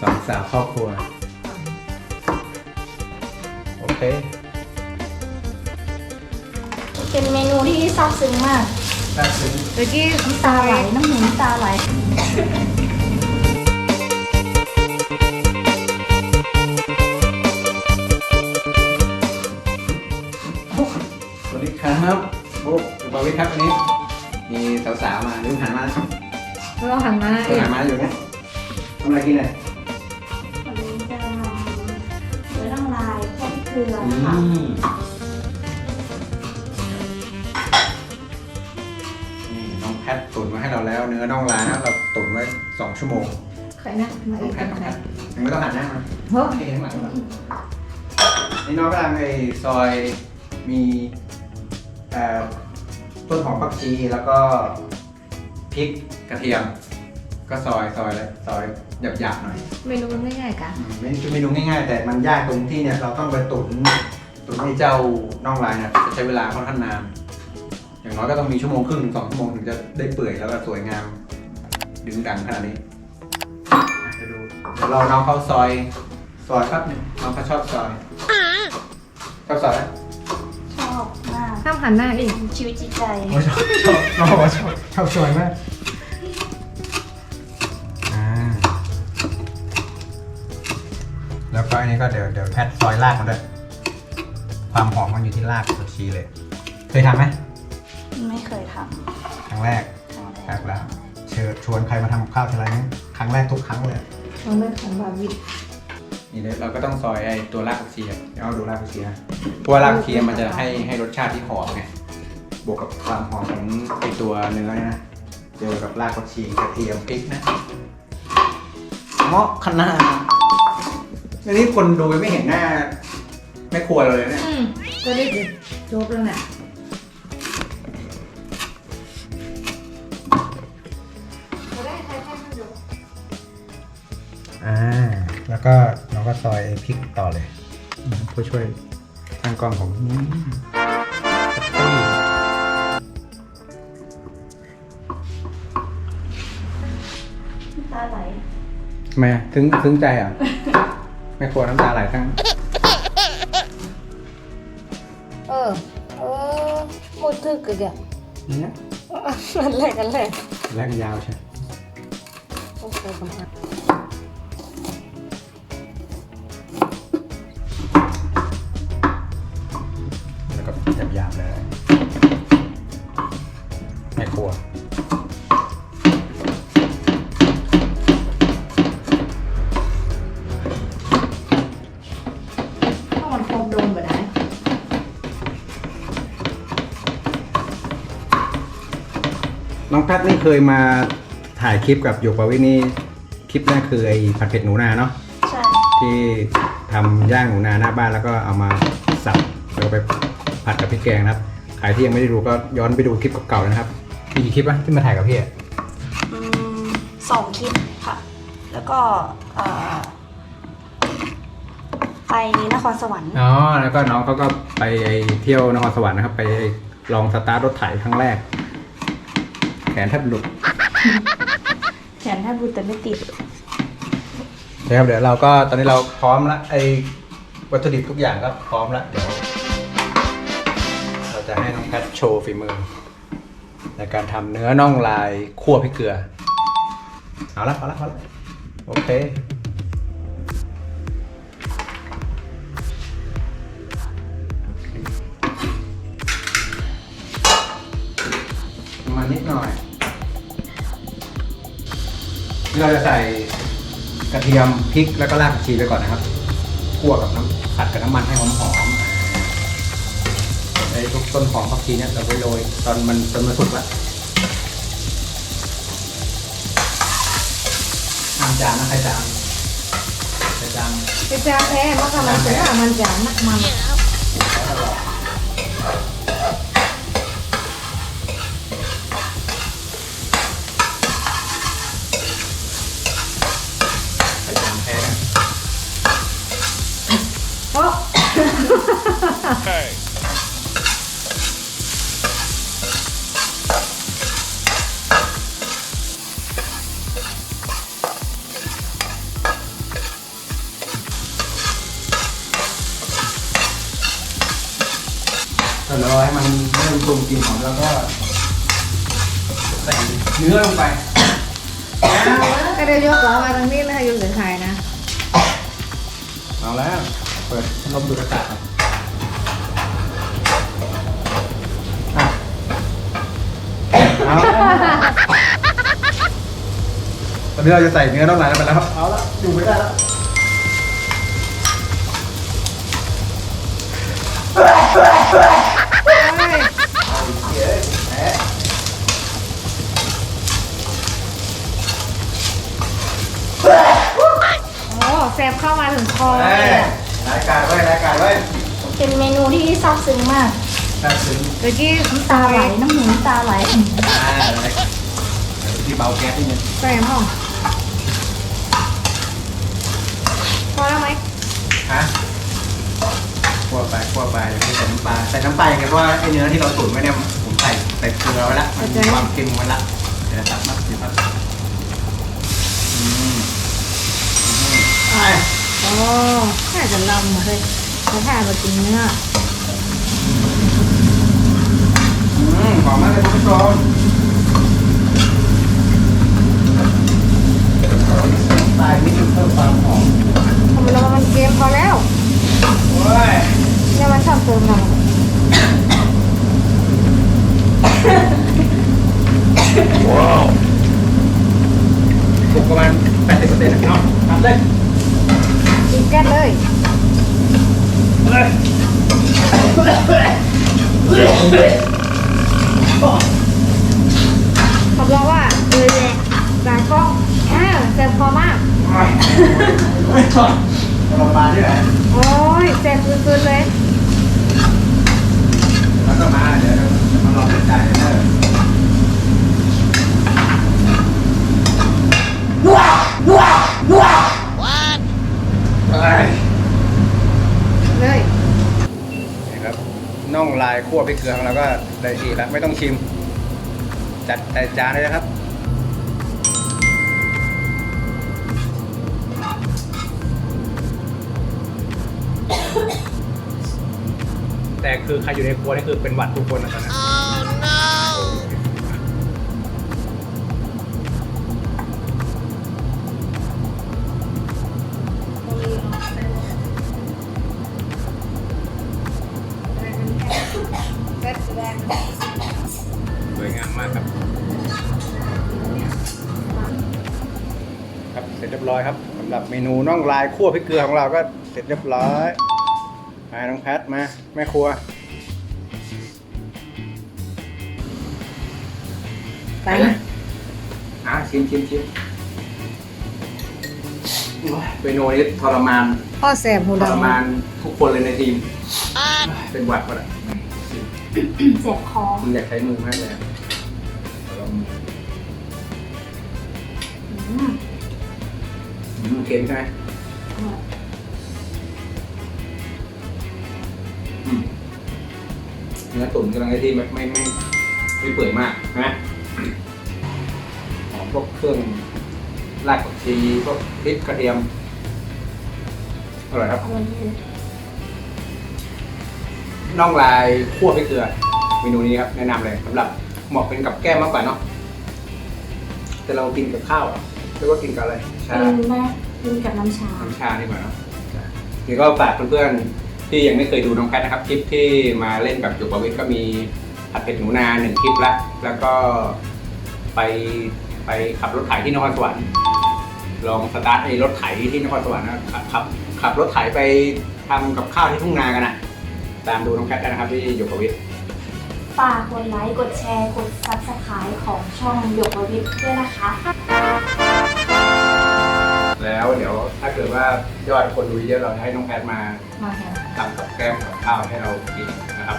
สองสาวครอบครัว โอเค เป็นเมนูที่ซาบซึ้งมากน่าซึ้งเมื่อกี้น้ำตาไหลน้ำหูน้ำตาไหลสวัสดีครับบุ๊กบาวิทครับวันนี้ มีสาวๆมาลืมหันมาเราหันมาลืมหันมาอยู่เนี่ยทำอะไรกินเลย ลือค่ะ นี่น้องแพทตุ๋นมาให้เราแล้วเนื้อน่องลายนะเราตุ๋นไว้สองชั่วโมงใครนะมาน้อีองกแพคทนน้องไหแพนทยังไม่ต้องหันหน้ามาเฮ้ยโอเคข้างหลังข้างหลังนี่น้องกำลังไอ้ซอยมีเอ่อต้นหอมผักชีแล้วก็พริกกระเทียม ก็ซอยซอยเลยซอยหยาบๆหน่อยเมนูมันง่ายๆกะอืมไม่ใช่เมนูง่าย ๆ แต่มันยากตรงที่เนี่ยเราต้องไปตุ๋นตุ๋นให้เจ้าน่องลายเนี่ยจะใช้เวลาค่อนข้างนานอย่างน้อยก็ต้องมีชั่วโมงครึ่งถึงสองชั่วโมงถึงจะได้เปื่อยแล้วก็สวยงาม ดึงดังขนาดนี้อะเดี๋ยวดูเดี๋ยวเราน้องเขาซอยซอยครับเนี่ยน้องเขาชอบซอยชอบซอยไหม ชอบมากห้ามหันหน้าอีกชีวิตจิตใจโอ้ชอบชอบน้องบอกว่าชอบชอบซอยมาก นนี้ก็เดี๋ยวเดี๋ยวแพทซอยรากมันด้วยความหอมมันอยู่ที่รากผักชีเลย เคยทำไหมไม่เคยทครั้งแรกำแรกแล้ว เชิญชวนใครมาทำกับข้าวทีไรนี่ครั้งแรกทุกครั้งเลยของเล่นของบาวิดนี่เลยเราก็ต้องซอยไอ้ตัวรากผักชีอะเดี๋ยวเอาดูรากผักชีนะเพราะว่ารากผักชีมันจะให้ให้รสชาติที่หอมไง บวกกับความหอมของไอ้ตัวเนื้อเนี่ยนะเจอกับรากผักชีกระเทียมพริกนะเหมาะขนาด อันนี้คนดูยังไม่เห็นหน้าแม่ครัวเราเลยเนี่ยอืมก็ได้จะจบแล้วเนี่ยก็ได้ใครแค่ไม่รู้อ่า แล้วก็เราก็ซอยไอ้พริกต่อเลยผู้ช่วยตั้งกล้องผมอืมจัดจ้านน้ำตาไหล ทำไมอะซึ้งซึ้งใจเหรอะ แม่ครัวน้ำตาไหลทั้ง เออ เออหมดทึกกันอะเนี่ยนั่นแหละกันแหละแรกยาวใช่ โอ้โหสัมผัส น้องแพทนี่เคยมาถ่ายคลิปกับหยกปาวินี่ คลิปแรกคือไอ้ผัดเผ็ดหนูนาเนาะ ใช่ ที่ทำย่างหนูนาหน้าบ้านแล้วก็เอามาสับแล้วก็ไปผัดกับพริกแกงนะครับ ใครที่ยังไม่ได้ดูก็ย้อนไปดูคลิปเก่าๆนะครับ มีกี่คลิปวะที่มาถ่ายกับพี่อะอืมสองคลิปค่ะ แล้วก็เอ่อไปนครสวรรค์ อ๋อ แล้วก็น้องเขาก็ไปเที่ยวนครสวรรค์นะครับ ไปลองสตาร์ทรถไถครั้งแรกแข นแทบหลุดแขนแทบรุดแต่ไม่ติด นะครับเดี๋ยวเราก็ตอนนี้เราพร้อมแล้วไอ้วัตถุดิบทุกอย่างก็พร้อมแล้วเดี๋ยว เราจะให้น้องแพทโชว์ฝีมือ ในการทำเนื้อน่องลายคั่วพริกเกลือ เอาละเอาละเอาละโอเคประมาณนิดหน่อยนี่ เราจะใส่กระเทียมพริกแล้วก็รากผักชีไปก่อนนะครับคั่วกับน้ำผัดกับน้ำมันให้หอมหอมๆไอ้ทุกต้นหอมผักชีเนี่ยเราไปโรยตอนมันจนมันสุกแล้วน้ำจานนะใครจานใครจานไปจางแท้มันก็มันจะว่ามันจะนักมัน ใครจานแท้นะ เพราะ รอให้มันเริ่มปรุงกลิ่นหอมแล้วก็ใส่เนื้อลงไปก็ได้ยกล้อมาทางนี้นะคะยกถึงไทยนะเอาแล้ว เปิดพัดลมดูดอากาศก่อนอะเอาตอนนี้เราจะใส่เนื้อน่องลายลงไปแล้วครับ เอาละอยู่ไม่ได้แล้ว โอ้ แซบเข้ามาถึงคอเฮ้เลยยอะรายการไว้รายการไว้เป็นเมนูที่ซาบซึ้งมากถ้าถึงเมื่อกี้น้ำตาไหลน้ำหูน้ำตาไหลอืมอ่าเลยเดี๋ยวที่เบาแก๊สนิดนึงใส่ห้องพอแล้วไหมฮะคั่วไปคั่วไปเดี๋ยวให้ใส่น้ำปลาใส่น้ำปลาอย่างเงี้ยเพราะว่าไอ้เนื้อที่เราตุ๋นไว้เนี่ยผมใส่ใส่เกลือไว้ละมันมีความเค็มไว้ละเดี๋ยวตัดมา โอ้น่าจะลำอะเฮ้ยเขาถ่ายมากินเนื้ออืมหอมมากเลยคุณผู้ชมใส่นิดนึงเพิ่มความหอมทำไมเรามันเกมพอแล้วโอ้ยเนี่ยมันชอบเติมเราว้าวถูกประมาณ80%นะพี่น้องทำเลย กินแก๊สเลยขาบรอกว่าเออแหลายกล้องอ่าแซ่บพอมากไม่ชอบลงมาที่ไหนโอ้ยแซ่บสุดๆเลย แล้วก็มาเดี๋ยวมาลองใจายเนอไป เลย นี่ครับน่องลาย คั่วพริกเกลือของเราก็ได้ที่แล้วไม่ต้องชิม จัดใส่จานเลยนะครับแต่คือใครอยู่ในครัวนี่คือเป็นหวัดทุกคนนะตอนนี้น แก๊สแดงสวยงามมากครับ ครับเสร็จเรียบร้อยครับสำหรับเมนูน่องลายคั่วพริกเกลือของเราก็เสร็จเรียบร้อยมาน้องแพทมาแม่ครัวไปอะชิมชิมชิมโอ้ยเมนูนี้ทรมานพ่อแซบหูทรดำมานทุกคนเลยในทีม เป็นหวัดหมดอะ เจ็บคอมันอยากใช้มือมากเลยอะลองอืมอืมเค็มใช่ไหมอืมเนื้อตุ๋นกำลังได้ที่ไม่ไม่ไม่ไม่เปื่อยมากนะหอมพวกเครื่องรากผักชีพวกพริกกระเทียมอร่อยครับ อร่อยดี น่องลายคั่วพริกเกลือ เมนูนี้ครับแนะนำเลยสำหรับเหมาะเป็นกับแก้มมากกว่าเนาะแต่เรากินกับข้าวเหรอะหรือว่ากินกับอะไรชา เป็นแม่กินกับน้ำชา น้ำชาดีกว่าเนาะนี่ก็ฝากเพื่อนๆที่ยังไม่เคยดูน้องแพทนะครับ คลิปที่มาเล่นกับจุกประวิทย์ก็มีผัดเผ็ดหนูนาหนึ่งคลิปละแล้วก็ไปไปขับรถไถที่นครสวรรค์ลองสตาร์ทไอ้รถไถที่นครสวรรค์นะขับขับขับรถไถไปทำกับข้าวที่ทุ่งนากันนะ ตามดูน้องแพทได้นะครับที่อยู่ประวิทย์ฝากกดไลค์ กดแชร์ กดซับสไครต์ของช่องหยกประวิทย์ด้วยนะคะ แล้วเดี๋ยวถ้าเกิดว่ายอดคนดูเยอะเราจะให้น้องแพทมามาแทนทำกับแก้มกับข้าวให้เรากินนะครับ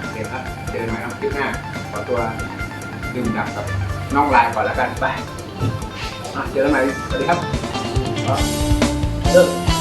โอเคครับเจอกันใหม่ครับคลิปหน้าขอตัวดื่มด่ำกับน้องลายก่อนแล้วกันไปอะเจอกันใหม่สวัสดีครับเลิก